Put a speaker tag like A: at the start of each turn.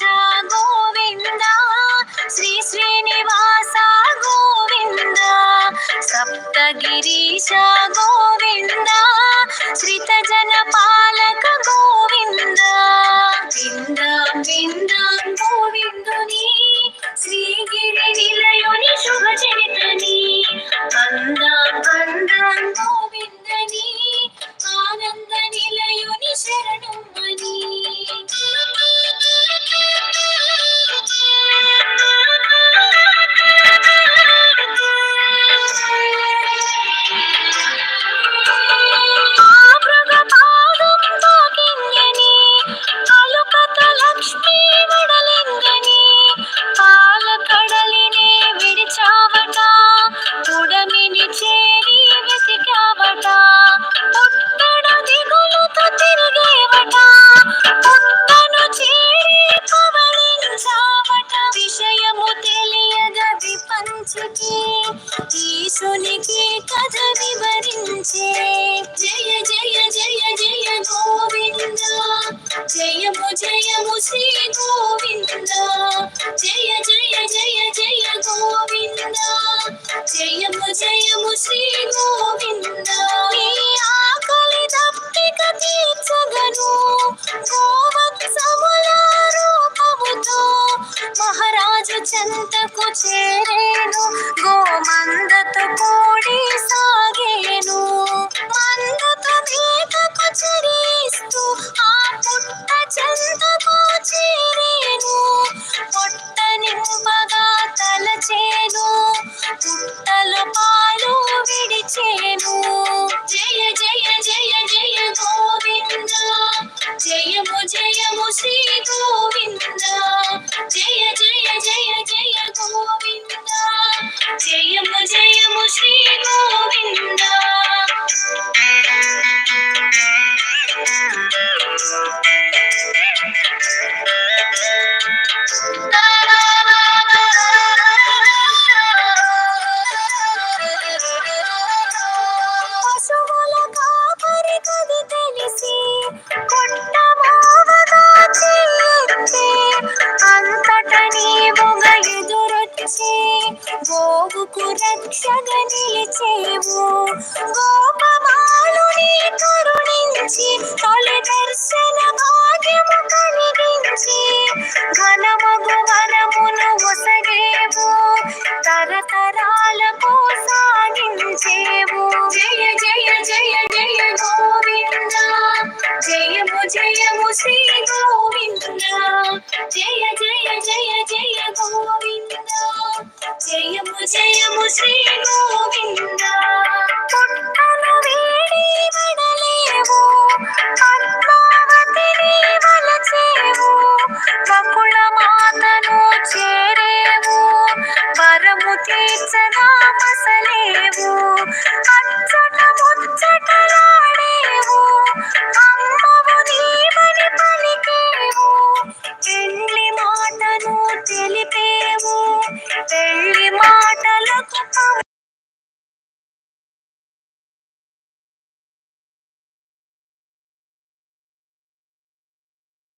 A: వెంకటేశ గోవింద విపంచికి ఈశునికి కథ వివరించే. జయ జయ జయ జయ గోవింద. జయము జయము శ్రీ గోవింద. జయ జయ జయ జయ గోవింద. జయము జయము శ్రీ గోవింద. ఆకలి తప్పిక తీర్చగను. గోవత్సముల రూపముతో మహారాజు చెంతకు చేరే ഗോമന്ദത്തു കൂടി സാ జయము శ్రీ గోవింద జయ జయ జయ జయ గోవింద జయము జయము శ్రీ గోవింద పుట్టను వేడి వడలేవు. పద్మావతిని వలచేవు. వకుళ మాతను చేరేవు. వరము తీర్చద